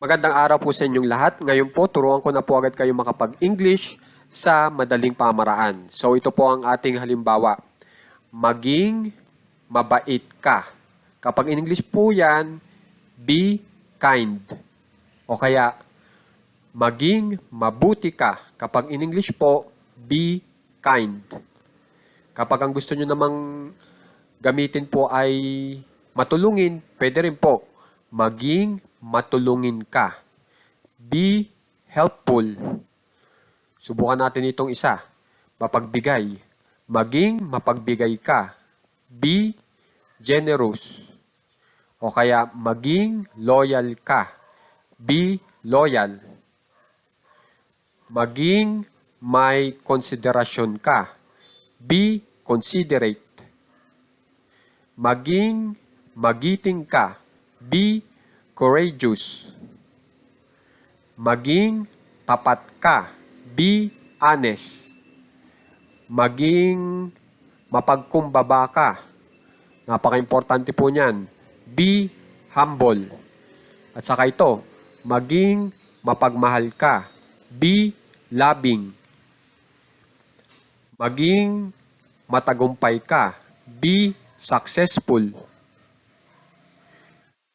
Magandang araw po sa inyong lahat. Ngayon po, turuan ko na po agad kayo makapag-English sa madaling pamaraan. So ito po ang ating halimbawa. Maging mabait ka. Kapag in English po yan, be kind. O kaya, maging mabuti ka. Kapag in English po, be kind. Kapag ang gusto nyo namang gamitin po ay matulungin, pwede rin po. Maging matulungin ka. Be helpful. Subukan natin itong isa. Mapagbigay. Maging mapagbigay ka. Be generous. O kaya maging loyal ka. Be loyal. Maging may konsiderasyon ka. Be considerate. Maging magiting ka. Be courageous. Maging tapat ka. Be honest. Maging mapagkumbaba ka. Napaka-importante po niyan. Be humble. At saka ito, maging mapagmahal ka. Be loving. Maging matagumpay ka. Be successful.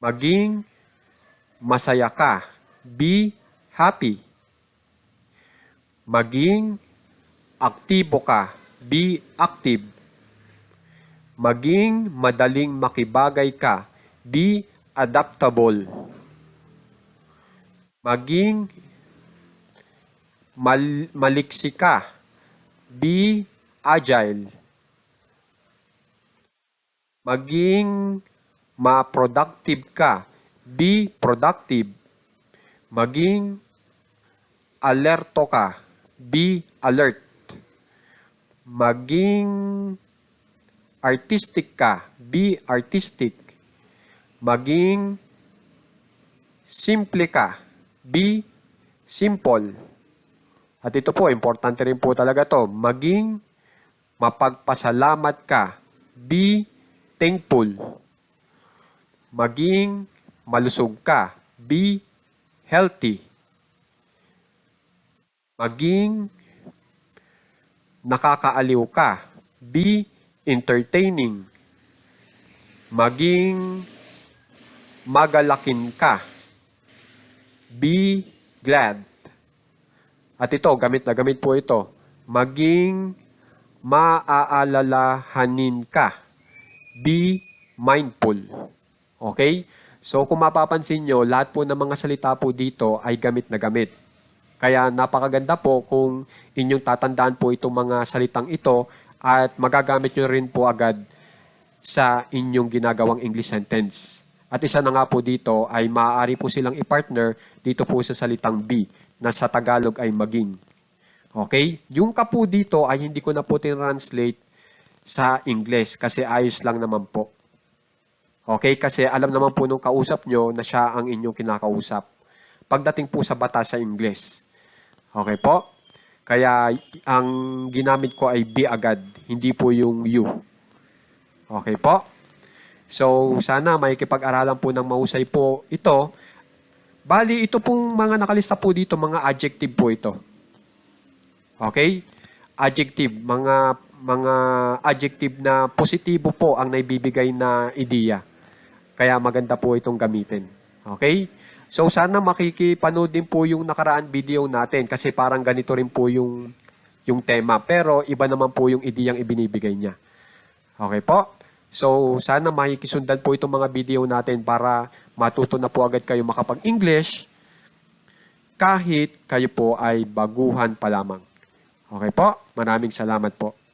Maging masaya ka. Be happy. Maging aktibo ka. Be active. Maging madaling makibagay ka. Be adaptable. Maging mal- maliksi ka. Be agile. Maging ma-productive ka. Be productive. Maging alerto ka. Be alert. Maging artistic ka. Be artistic. Maging simple ka. Be simple. At ito po, importante rin po talaga to. Maging mapagpasalamat ka. Be thankful. Maging malusog ka. Be healthy. Maging nakakaaliw ka. Be entertaining. Maging magalakin ka. Be glad. At ito, gamit na gamit po ito. Maging maaalalahanin ka. Be mindful. Okay? So kung mapapansin nyo, lahat po ng mga salita po dito ay gamit na gamit. Kaya napakaganda po kung inyong tatandaan po itong mga salitang ito at magagamit nyo rin po agad sa inyong ginagawang English sentence. At isa na nga po dito ay maaari po silang i-partner dito po sa salitang be na sa Tagalog ay maging. Okay? Yung ka po dito ay hindi ko na po translate sa English kasi ayos lang naman po. Okay? Kasi alam naman po nung kausap nyo na siya ang inyong kinakausap. Pagdating po sa batas sa English. Okay po? Kaya ang ginamit ko ay be agad, hindi po yung you. Okay po? So, sana may kipag-aralan po ng mahusay po ito. Bali, ito pong mga nakalista po dito, mga adjective po ito. Okay? Adjective, mga mga adjective na positibo po ang naibibigay na ideya. Kaya maganda po itong gamitin. Okay? So sana makikipanood din po yung nakaraan video natin kasi parang ganito rin po yung yung tema. Pero iba naman po yung ideyang ibinibigay niya. Okay po? So sana makikisundan po itong mga video natin para matuto na po agad kayo makapag-English kahit kayo po ay baguhan pa lamang. Okay po? Maraming salamat po.